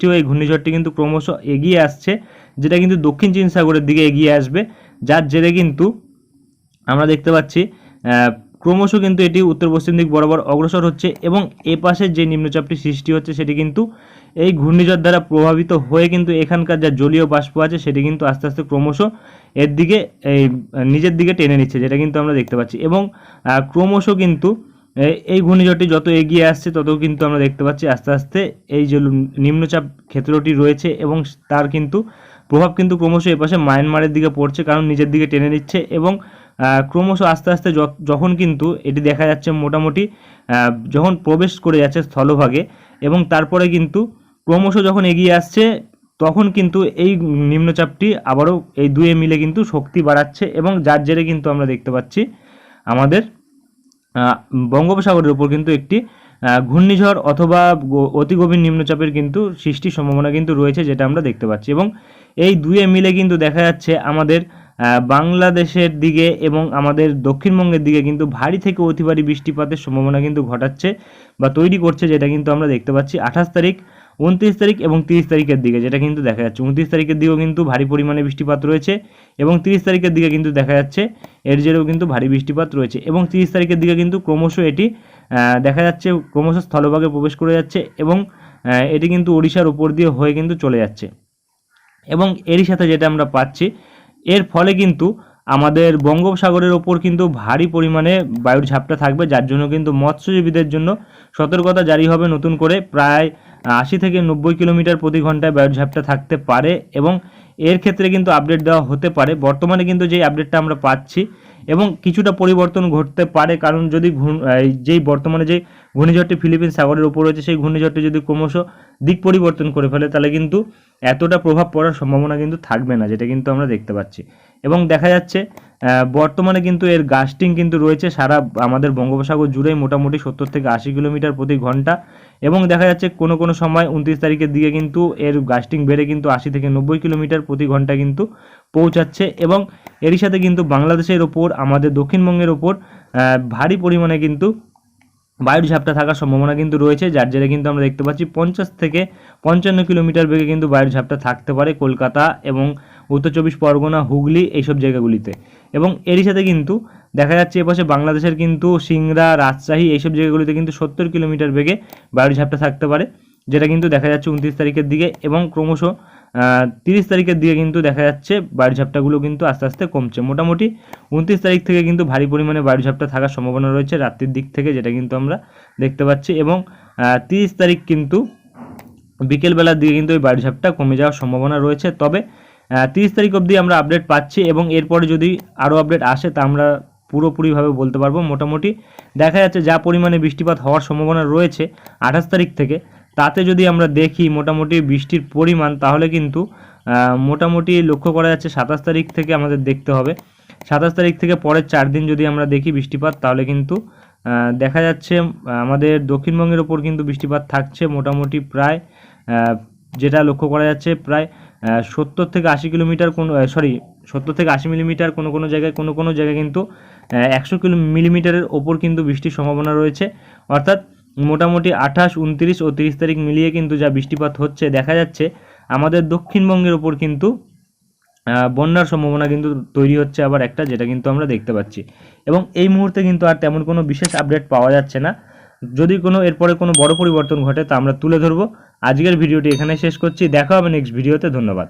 সৃষ্টি হয়ে ঘূর্ণিঝড়টি কিন্তু ক্রমশ এগিয়ে আসছে, যেটা কিন্তু দক্ষিণ চীন সাগরের দিকে এগিয়ে আসবে, যার জেরে কিন্তু আমরা দেখতে পাচ্ছি ক্রমশ কিন্তু এটি উত্তর পশ্চিম দিক বরাবর অগ্রসর হচ্ছে এবং এ পাশে যে নিম্নচাপটি সৃষ্টি হচ্ছে সেটি কিন্তু এই ঘূর্ণিঝড় দ্বারা প্রভাবিত হয়ে কিন্তু এখানকার যা জলীয় বাষ্প আছে সেটি কিন্তু আস্তে আস্তে ক্রমশ এর দিকে, এই, নিজের দিকে টেনে নিচ্ছে, যেটা কিন্তু আমরা দেখতে পাচ্ছি এবং ক্রমশ কিন্তু এই ঘূর্ণিঝড়টি যত এগিয়ে আসছে তত কিন্তু আমরা দেখতে পাচ্ছি আস্তে আস্তে এই যে নিম্নচাপ ক্ষেত্রটি রয়েছে এবং তার কিন্তু প্রভাব কিন্তু ক্রমশ এপাশে মায়ানমারের দিকে পড়ছে, কারণ নিজের দিকে টেনে নিচ্ছে এবং ক্রমশ আস্তে আস্তে যখন কিন্তু এটি দেখা যাচ্ছে মোটামুটি যখন প্রবেশ করে যাচ্ছে স্থলভাগে এবং তারপরে কিন্তু ক্রমশ যখন এগিয়ে আসছে, তখন কিন্তু এই নিম্নচাপটি আবারও এই দুয়ে মিলে কিন্তু শক্তি বাড়াচ্ছে এবং যার জেরে কিন্তু আমরা দেখতে পাচ্ছি আমাদের বঙ্গোপসাগরের উপর কিন্তু একটি ঘূর্ণিঝড় অথবা অতি গভীর নিম্নচাপের কিন্তু সৃষ্টির সম্ভাবনা কিন্তু রয়েছে যেটা আমরা দেখতে পাচ্ছি। এবং এই দুয়ে মিলে কিন্তু দেখা যাচ্ছে আমাদের বাংলাদেশের দিকে এবং আমাদের দক্ষিণবঙ্গের দিকে কিন্তু ভারী থেকে অতি ভারী বৃষ্টিপাতের সম্ভাবনা কিন্তু ঘটাচ্ছে বা তৈরি করছে যেটা কিন্তু আমরা দেখতে পাচ্ছি। আঠাশ তারিখ উনত্রিশ তারিখ এবং তিরিশ তারিখের দিকে, যেটা কিন্তু দেখা যাচ্ছে। উনত্রিশ তারিখের দিকেও কিন্তু ভারী পরিমাণে বৃষ্টিপাত রয়েছে এবং তিরিশ তারিখের দিকে কিন্তু দেখা যাচ্ছে এর জেরেও কিন্তু ভারী বৃষ্টিপাত রয়েছে এবং তিরিশ তারিখের দিকে কিন্তু ক্রমশ এটি দেখা যাচ্ছে ক্রমশ স্থলভাগে প্রবেশ করে যাচ্ছে এবং এটি কিন্তু ওড়িশার উপর দিয়ে হয়ে কিন্তু চলে যাচ্ছে। এবং এরই সাথে যেটা আমরা পাচ্ছি, এর ফলে কিন্তু আমাদের বঙ্গোপসাগরের ওপর কিন্তু ভারী পরিমাণে বায়ুর ঝাপটা থাকবে, যার জন্য কিন্তু মৎস্যজীবীদের জন্য সতর্কতা জারি হবে নতুন করে। প্রায় আশি থেকে নব্বই কিলোমিটার প্রতি ঘন্টায় বায়ুর ঝাপটা থাকতে পারে এবং এর ক্ষেত্রে কিন্তু আপডেট দেওয়া হতে পারে। বর্তমানে কিন্তু যেই আপডেটটা আমরা পাচ্ছি এবং কিছুটা পরিবর্তন ঘটতে পারে, কারণ যদি যেই বর্তমানে যে ঘূর্ণিঝড়টি ফিলিপিন সাগরের উপর রয়েছে, সেই ঘূর্ণিঝড়টি যদি ক্রমশ দিক পরিবর্তন করে ফেলে, তাহলে কিন্তু এতটা প্রভাব পড়ার সম্ভাবনা কিন্তু থাকবে না, যেটা কিন্তু আমরা দেখতে পাচ্ছি। এবং দেখা যাচ্ছে বর্তমানে কিন্তু এর গাস্টিং কিন্তু রয়েছে সারা আমাদের বঙ্গোপসাগর জুড়েই মোটামুটি সত্তর থেকে আশি কিলোমিটার প্রতি ঘণ্টা। এবং দেখা যাচ্ছে কোনো কোনো সময় উনত্রিশ তারিখের দিকে কিন্তু এর গাস্টিং বেড়ে কিন্তু আশি থেকে নব্বই কিলোমিটার প্রতি ঘণ্টা কিন্তু পৌঁছাচ্ছে। এবং এরই সাথে কিন্তু বাংলাদেশের ওপর, আমাদের দক্ষিণবঙ্গের ওপর ভারী পরিমাণে কিন্তু বায়ুর ঝাপটা থাকার সম্ভাবনা কিন্তু রয়েছে, যার জেরে কিন্তু আমরা দেখতে পাচ্ছি পঞ্চাশ থেকে পঞ্চান্ন কিলোমিটার বেগে কিন্তু বায়ুর ঝাপটা থাকতে পারে কলকাতা এবং উত্তর চব্বিশ পরগনা, হুগলি এইসব জায়গাগুলিতে। এবং এরই সাথে কিন্তু দেখা যাচ্ছে এপাশে বাংলাদেশের কিন্তু সিংড়া, রাজশাহী এইসব জায়গাগুলিতে কিন্তু সত্তর কিলোমিটার বেগে বায়ুর ঝাপটা থাকতে পারে, যেটা কিন্তু দেখা যাচ্ছে উনত্রিশ তারিখের দিকে এবং ক্রমশ তিরিশ তারিখের দিকে কিন্তু দেখা যাচ্ছে বায়ুর ঝাপটাগুলো কিন্তু আস্তে আস্তে কমছে। মোটামুটি উনত্রিশ তারিখ থেকে কিন্তু ভারী পরিমাণে বায়ুর ঝাপটা থাকার সম্ভাবনা রয়েছে রাত্রির দিক থেকে, যেটা কিন্তু আমরা দেখতে পাচ্ছি। এবং তিরিশ তারিখ কিন্তু বিকেলবেলার দিকে কিন্তু ওই বায়ুর ঝাপটা কমে যাওয়ার সম্ভাবনা রয়েছে। তবে তিরিশ তারিখ অবধি আমরা আপডেট পাচ্ছি এবং এরপরে যদি আরও আপডেট আসে তা আমরা পুরোপুরিভাবে বলতে পারব। মোটামুটি দেখা যাচ্ছে যা পরিমাণে বৃষ্টিপাত হওয়ার সম্ভাবনা রয়েছে আঠাশ তারিখ থেকে তাতে যদি আমরা দেখি মোটামুটি বৃষ্টির পরিমাণ, তাহলে কিন্তু মোটামুটি লক্ষ্য করা যাচ্ছে সাতাশ তারিখ থেকে আমাদের দেখতে হবে। সাতাশ তারিখ থেকে পরের চার দিন যদি আমরা দেখি বৃষ্টিপাত, তাহলে কিন্তু দেখা যাচ্ছে আমাদের দক্ষিণবঙ্গের ওপর কিন্তু বৃষ্টিপাত থাকছে মোটামুটি প্রায় যেটা লক্ষ্য করা যাচ্ছে প্রায় সত্তর থেকে আশি কিলোমিটার কোনো সরি সত্তর থেকে আশি মিলিমিটার কোনো কোনো জায়গায়, কোনো কোনো জায়গায় কিন্তু একশো কিলো, মিলিমিটারের ওপর কিন্তু বৃষ্টির সম্ভাবনা রয়েছে। অর্থাৎ মোটামুটি আঠাশ, উনত্রিশ ও তিরিশ তারিখ মিলিয়ে কিন্তু যা বৃষ্টিপাত হচ্ছে, দেখা যাচ্ছে আমাদের দক্ষিণবঙ্গের ওপর কিন্তু বন্যার সম্ভাবনা কিন্তু তৈরি হচ্ছে আবার একটা, যেটা কিন্তু আমরা দেখতে পাচ্ছি। এবং এই মুহূর্তে কিন্তু আর তেমন কোনো বিশেষ আপডেট পাওয়া যাচ্ছে না। যদি কোনো, এরপরে কোনো বড় পরিবর্তন ঘটে তা আমরা তুলে ধরবো। আজকের ভিডিওটি এখানে শেষ করছি। দেখা হবে নেক্সট ভিডিওতে ধন্যবাদ।